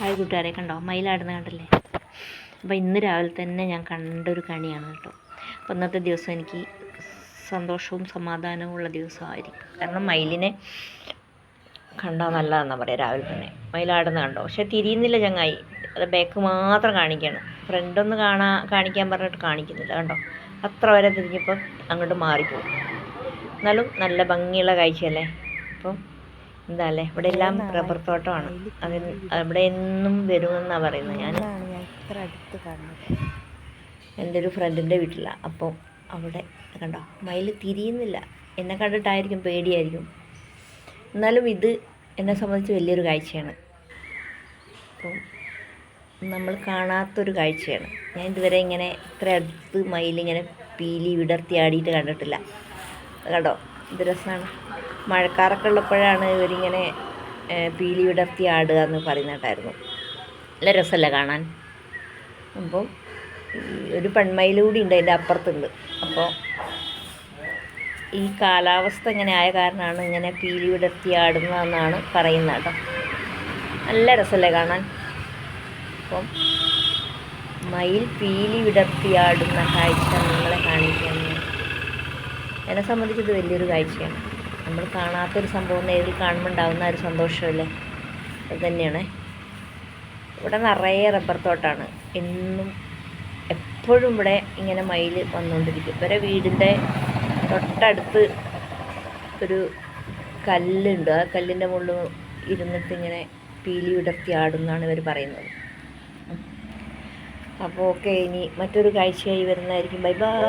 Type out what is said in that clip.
Hi കൂട്ടുകാരെ കണ്ടോ? മയിലാടുന്ന കണ്ടല്ലേ? അപ്പോൾ ഇന്ന് രാവിലെ തന്നെ ഞാൻ കണ്ടൊരു കണിയാണ് കേട്ടോ. അപ്പോൾ ഇന്നത്തെ ദിവസം എനിക്ക് സന്തോഷവും സമാധാനവും ഉള്ള ദിവസമായിരിക്കും. കാരണം മയിലിനെ കണ്ടാൽ നല്ലതാണെന്നാണ് പറയുക രാവിലെ തന്നെ. മയിലാടുന്ന കണ്ടോ? പക്ഷേ തിരിയുന്നില്ല ചങ്ങായി. അത് ബാക്ക് മാത്രം കാണിക്കുകയാണ് ഫ്രണ്ടൊന്ന് കാണാ കാണിക്കാൻ പറഞ്ഞിട്ട് കാണിക്കുന്നില്ല കണ്ടോ? അത്ര വരെ തിരിഞ്ഞപ്പോൾ അങ്ങോട്ട് മാറിപ്പോകും എന്നാലും നല്ല ഭംഗിയുള്ള കാഴ്ചയല്ലേ? അപ്പം എന്താ അല്ലേ ഇവിടെ എല്ലാം റബ്ബർ തോട്ടമാണ്. അതിന് അവിടെ എന്നും വരുമെന്നാണ് പറയുന്നത്. ഞാൻ എന്റെ ഒരു ഫ്രണ്ടിന്റെ വീട്ടിലാണ് അപ്പം അവിടെ കണ്ടോ? മയിൽ തിരിയുന്നില്ല. എന്നെ കണ്ടിട്ടായിരിക്കും പേടിയായിരിക്കും. എന്നാലും ഇത് എന്നെ സംബന്ധിച്ച് വലിയൊരു കാഴ്ചയാണ്. അപ്പം നമ്മൾ കാണാത്തൊരു കാഴ്ചയാണ്. ഞാൻ ഇതുവരെ ഇങ്ങനെ ഇത്ര അടുത്ത് മയിലിങ്ങനെ പീലി വിടർത്തി ആടിയിട്ട് കണ്ടിട്ടില്ല. കണ്ടോ? ഇത് രസമാണ് മഴക്കാറൊക്കെ ഉള്ളപ്പോഴാണ് ഇവരിങ്ങനെ പീലി വിടർത്തി ആടുക എന്ന് പറയുന്നുണ്ടായിരുന്നു നല്ല രസമല്ല കാണാൻ? അപ്പം ഒരു പെൺമയിൽ കൂടി ഉണ്ട് അതിന്റെ അപ്പുറത്തുണ്ട്. അപ്പോൾ ഈ കാലാവസ്ഥ ഇങ്ങനെ ആയ കാരണമാണ് ഇങ്ങനെ പീലി വിടർത്തി ആടുന്നതെന്നാണ് പറയുന്നത് കേട്ടോ. നല്ല രസമല്ലേ കാണാൻ? അപ്പം മയിൽ പീലി വിടർത്തി ആടുന്ന കാഴ്ച നിങ്ങളെ കാണിക്കാൻ. എന്നെ സംബന്ധിച്ച് ഇത് വലിയൊരു കാഴ്ചയാണ്. നമ്മൾ കാണാത്തൊരു സംഭവം നേരിൽ കാണുമ്പോൾ ഉണ്ടാകുന്ന ഒരു സന്തോഷമല്ലേ? അത് തന്നെയാണ്. ഇവിടെ നിറയെ റബ്ബർ തോട്ടാണ്. എന്നും എപ്പോഴും ഇവിടെ ഇങ്ങനെ മയിൽ വന്നുകൊണ്ടിരിക്കും. ഇവരെ വീടിന്റെ തൊട്ടടുത്ത് ഒരു കല്ലുണ്ട്. ആ കല്ലിന്റെ മുകളിൽ ഇരുന്നിട്ട് ഇങ്ങനെ പീലി വിടർത്തി ആടുന്നാണ് ഇവർ പറയുന്നത്. അപ്പോൾ ഓക്കെ ഇനി മറ്റൊരു കാഴ്ചയായി വരുന്നതായിരിക്കും. Bye bye.